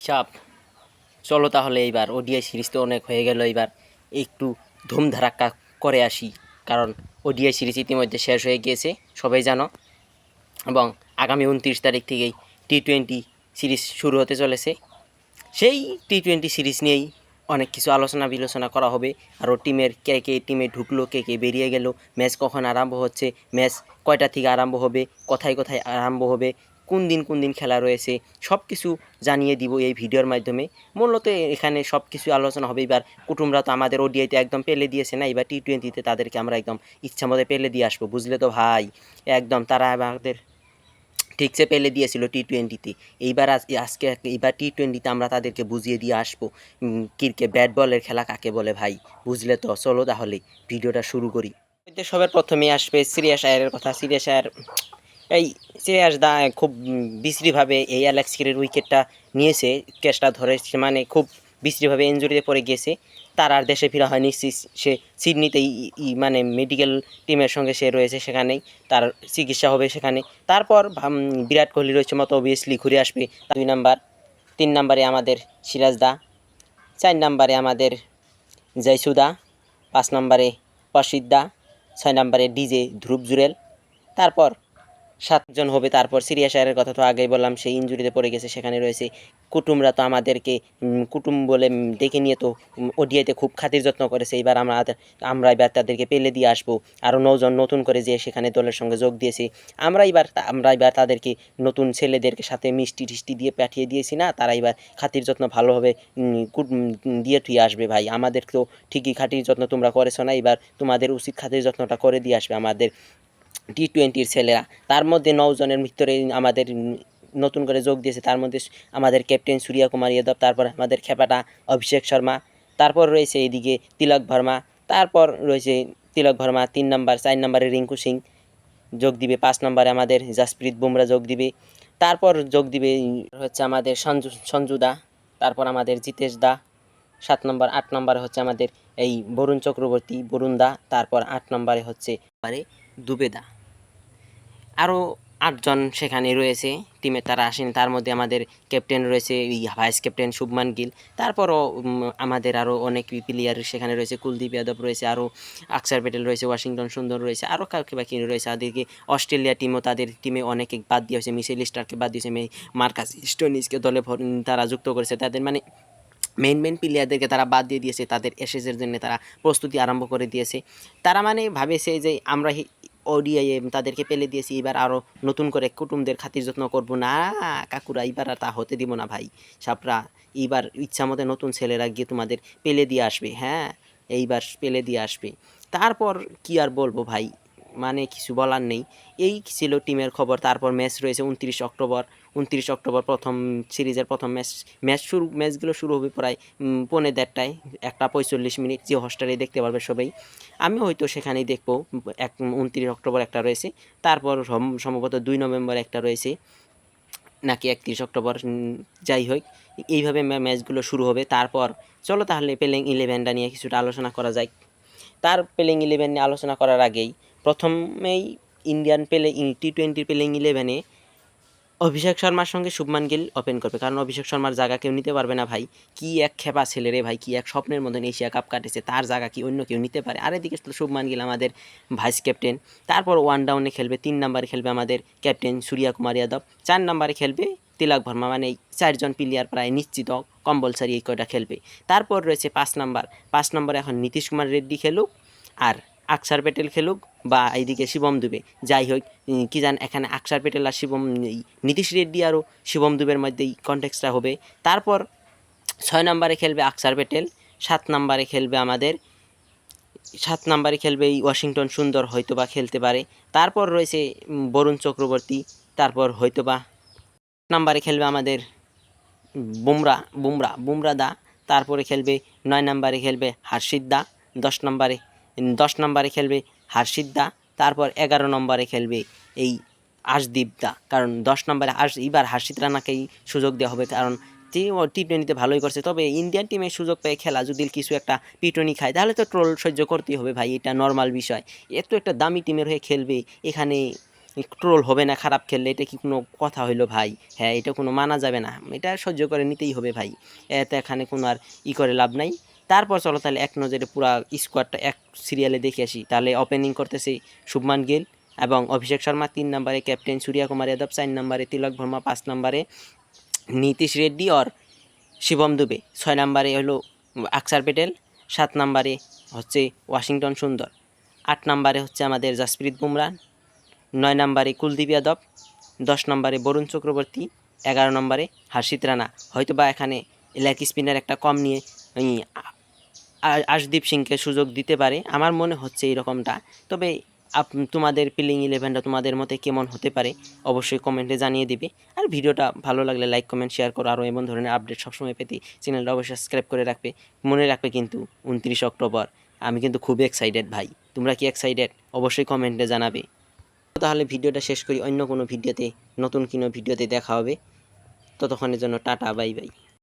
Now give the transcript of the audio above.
চাপ। চলো তাহলে এইবার ওডিআই সিরিজ তো অনেক হয়ে গেল, এইবার একটু ধুমধারাক্কা করে আসি, কারণ ওডিআই সিরিজ ইতিমধ্যে শেষ হয়ে গিয়েছে, সবাই জানো। এবং আগামী উনত্রিশ তারিখ থেকেই টি টোয়েন্টি সিরিজ শুরু হতে চলেছে। সেই টি টোয়েন্টি সিরিজ নিয়েই অনেক কিছু আলোচনা বিলোচনা করা হবে আরও টিমের কে কে টিমে ঢুকলো, কে কে বেরিয়ে গেল, ম্যাচ কখন আরম্ভ হচ্ছে, ম্যাচ কয়টা থেকে আরম্ভ হবে, কোথায় কোথায় আরম্ভ হবে কোন দিন কোন দিন খেলা রয়েছে সব কিছু জানিয়ে দিব এই ভিডিওর মাধ্যমে। মূলত এখানে সব কিছু আলোচনা হবে। এবার কুটুমরা তো আমাদের ওডিআইতে একদম পেলে দিয়েছে না, এবার টি টোয়েন্টিতে তাদেরকে আমরা একদম ইচ্ছা মতো পেলে দিয়ে আসব। বুঝলে তো ভাই? একদম তারা আমাদের ঠিকসে পেলে দিয়েছিল টি টোয়েন্টিতে এইবার আজ, আজকে এইবার টি টোয়েন্টিতে আমরা তাদেরকে বুঝিয়ে দিয়ে আসব। ক্রিকেট ব্যাট বলের খেলা কাকে বলে ভাই? বুঝলে তো? চলো তাহলে ভিডিওটা শুরু করি। সবার প্রথমে আসবে। সিরিয়াস আয়ারের কথা। সিরিয়াস আয়ার এই সিরিয়াস দা খুব বিশ্রীভাবে এই অ্যালেক্স কিরের উইকেটটা নিয়েছে ক্যাচটা ধরে মানে খুব বিশ্রীভাবে ইঞ্জুরিতে পড়ে গিয়েছে। তার আর দেশে ফেরা হয়নি, সি- সিডনিতেই মানে মেডিকেল টিমের সঙ্গে সে রয়েছে সেখানেই, তার চিকিৎসা হবে সেখানে। তারপর বিরাট কোহলি রয়েছে মতো অবভিয়াসলি ঘুরে আসবে দুই নাম্বার, তিন নাম্বারে আমাদের সিরাজ দা, চার নাম্বারে আমাদের জয়সুদা পাঁচ নম্বরে প্রসিদ্ধা ছয় নম্বরে ডিজে ধ্রুব জুরেল। তারপর সাতজন হবে, তারপর সিরিয়া আয়ারের কথা তো আগেই বললাম, সেই ইঞ্জুরিতে পড়ে গেছে, সেখানে রয়েছে কুটুমরা তো আমাদেরকে কুটুম বলে ডেকে নিয়ে তো ওডিআইতে খুব খাতির যত্ন করেছে এবার আমরা আমরা এবার তাদেরকে পেলে দিয়ে আসব। আরও নজন নতুন করে যে সেখানে দলের সঙ্গে যোগ দিয়েছে, আমরা এবার আমরা এবার তাদেরকে নতুন ছেলেদেরকে সাথে মিষ্টি টিষ্টি দিয়ে পাঠিয়ে দিয়েছি না, তারা এবার খাতির যত্ন ভালোভাবে দিয়ে থুয়ে আসবে ভাই। আমাদের তো ঠিকই খাতির যত্ন তোমরা করেছ না, এবার তোমাদের উচিত খাতির যত্নটা করে দিয়ে আসবে আমাদের। টি টোয়েন্টির ছেলেরা। তার মধ্যে নজনের ভিতরে আমাদের নতুন করে যোগ দিয়েছে। তার মধ্যে আমাদের ক্যাপ্টেন সূর্য কুমার যাদব তারপর আমাদের খেপাটা অভিষেক শর্মা, তারপর রয়েছে এদিকে তিলক ভার্মা, তারপর রয়েছে তিলক ভার্মা, তিন নম্বর, চার নম্বরে রিঙ্কু সিং যোগ দিবে। পাঁচ নম্বরে আমাদের জাসপ্রীত বুমরা যোগ দিবে। তারপর যোগ দিবে হচ্ছে আমাদের সঞ্জু সঞ্জু দা, তারপর আমাদের জিতেশ দা। সাত নম্বর, আট নম্বরে হচ্ছে আমাদের এই বরুণ চক্রবর্তী, বরুণ দা, তারপর আট নম্বরে হচ্ছে পারে দুবেদা আরও আটজন সেখানে রয়েছে টিমে তারা আসেন। তার মধ্যে আমাদের ক্যাপ্টেন রয়েছে ভাইস ক্যাপ্টেন শুভমান গিল। তারপরও আমাদের আরও অনেক প্লেয়ার সেখানে রয়েছে। কুলদীপ যাদব রয়েছে আরও আকসার প্যাটেল রয়েছে, ওয়াশিংটন সুন্দর রয়েছে আরও কাউকে বাকি রয়েছে। তাদেরকে অস্ট্রেলিয়া টিমও তাদের টিমে অনেকে বাদ দিয়ে হয়েছে, মিসেল স্টারকে বাদ দিয়েছে মার্কাস স্টোনিসকে দলে তারা যুক্ত করেছে। তাদের মানে মেন মেন প্লেয়ারদেরকে তারা বাদ দিয়ে দিয়েছে। তাদের এসেসের জন্য তারা প্রস্তুতি আরম্ভ করে দিয়েছে। তারা মানে ভাবেছে যে আমরা ওডিআই তাদেরকে পেলে দিয়েছি, এবার আরও নতুন করে কুটুমদের খাতির যত্ন করব। না, কাকুরা, এবার আর তা হতে দিব না ভাই। সাপরা এইবার ইচ্ছা মতো নতুন ছেলেরা গিয়ে তোমাদের পেলে দিয়ে আসবে হ্যাঁ? এইবার পেলে দিয়ে আসবে। তারপর কি আর বলব ভাই? মানে কিছু বলার নেই। এই ছিল টিমের খবর। তারপর ম্যাচ রয়েছে উনত্রিশ অক্টোবর। উনত্রিশ অক্টোবর প্রথম সিরিজের প্রথম ম্যাচ ম্যাচ শুরু ম্যাচগুলো শুরু হবে প্রায় পৌনে দেড়টায়। একটা পঁয়তাল্লিশ মিনিট যে হস্টেলে দেখতে পারবে সবাই। আমি হয়তো সেখানেই দেখব। এক, উনত্রিশ অক্টোবর একটা রয়েছে। তারপর সম্ভবত দুই নভেম্বর একটা রয়েছে। নাকি একত্রিশ অক্টোবর যাই হোক। এইভাবে ম্যাচগুলো শুরু হবে। তারপর চলো তাহলে পেলেং ইলেভেনটা নিয়ে কিছুটা আলোচনা করা যায় তার পেলেং ইলেভেন নিয়ে আলোচনা করার আগেই প্রথমেই ইন্ডিয়ান পেলে টি টোয়েন্টি পেলেং ইলেভেনে অভিষেক শর্মার সঙ্গে শুভমান গিল ওপেন করবে। কারণ অভিষেক শর্মার জায়গা কেউ নিতে পারবে না ভাই। কি এক খেপা ছেলে রে ভাই, কি এক স্বপ্নের মতন এশিয়া কাপ কাটেছে। তার জায়গা কি অন্য কেউ নিতে পারে? আর এদিকে শুভমান গিল আমাদের ভাইস ক্যাপ্টেন তারপর ওয়ান ডাউনে খেলবে, তিন নম্বরে খেলবে আমাদের ক্যাপ্টেন সূর্যা কুমার যাদব। চার নম্বরে খেলবে তিলক ভর্মা মানে চারজন প্লেয়ার প্রায় নিশ্চিত কম্পালসারি এই কয়টা খেলবে। তারপর রয়েছে পাঁচ নাম্বার পাঁচ নম্বরে এখন নীতিশ কুমার রেড্ডি খেলুক। আর আকসার প্যাটেল খেলুক বা এইদিকে শিবম দুবে। যাই হোক কি জান, এখানে আকসার প্যাটেল আর শিবম নীতিশ রেড্ডি আরও শিবম দুবের মধ্যেই কন্টেক্সটা হবে। তারপর ছয় নম্বরে খেলবে আকসার প্যাটেল সাত নম্বরে খেলবে আমাদের, সাত নম্বরে খেলবে এই ওয়াশিংটন সুন্দর হয়তোবা খেলতে পারে। তারপর রয়েছে বরুণ চক্রবর্তী, তারপর হয়তোবা নম্বরে খেলবে আমাদের বুমরা বুমরা বুমরা দা। তারপরে খেলবে, নয় নম্বরে খেলবে হার্ষিদ দা, দশ নম্বরে দশ নম্বরে খেলবে হার্ষিদ দা, তারপর এগারো নম্বরে খেলবে এই আশদীপ দা। কারণ দশ নম্বরে আশ, এবার হার্ষিদ রানাকেই সুযোগ দেওয়া হবে। কারণ টি টোয়েন্টিতে ভালোই করছে। তবে ইন্ডিয়ান টিমে সুযোগ পেয়ে খেলা যদি কিছু একটা টোয়েন্টি খায়, তাহলে তো ট্রোল সহ্য করতেই হবে ভাই, এটা নর্মাল বিষয়। এত একটা দামি টিমের হয়ে খেলবে, এখানে ট্রোল হবে না, খারাপ খেললে এটা কি কোনো কথা হইল ভাই? হ্যাঁ এটা কোনো মানা যাবে না। এটা সহ্য করে নিতেই হবে ভাই। এতে এখানে কোনো আর ই করে লাভ নাই। তারপর চলো তাহলে এক নজরে পুরা স্কোয়াডটা এক সিরিয়ালে দেখে আসি। তাহলে ওপেনিং করতেছে শুভমান গিল এবং অভিষেক শর্মা তিন নম্বরে ক্যাপ্টেন সূর্য কুমার যাদব চার নম্বরে, তিলক ভর্মা পাঁচ নম্বরে, নীতিশ রেড্ডি আর শিবম দুবে। ছয় নম্বরে হলো আকসার পেটেল, সাত নম্বরে হচ্ছে ওয়াশিংটন সুন্দর, আট নম্বরে হচ্ছে আমাদের জাসপ্রীত বুমরা নয় নম্বরে কুলদীপ যাদব, দশ নম্বরে বরুণ চক্রবর্তী, এগারো নম্বরে হর্ষিত রানা। হয়তো বা এখানে লেগ স্পিনার একটা কম নিয়ে আশদীপ সিংকে সুযোগ দিতে পারে। আমার মনে হচ্ছে এরকমটা। তবে আপ- তোমাদের প্লেইং ইলেভেনটা তোমাদের মতে কেমন হতে পারে, অবশ্যই কমেন্টে জানিয়ে দিবে। আর ভিডিওটা ভালো লাগলে লাইক কমেন্ট শেয়ার করো। আরও এমন ধরনের আপডেট সবসময় পেতে চ্যানেলটা অবশ্যই সাবস্ক্রাইব করে রাখবে। মনে রাখবে কিন্তু উনত্রিশ অক্টোবর। আমি কিন্তু খুবই এক্সাইটেড ভাই। তোমরা কি এক্সাইটেড অবশ্যই কমেন্টে জানাবে। তাহলে ভিডিওটা শেষ করি। অন্য কোনো ভিডিওতে, নতুন কোনো ভিডিওতে দেখা হবে। ততক্ষণের জন্য টাটা বাই বাই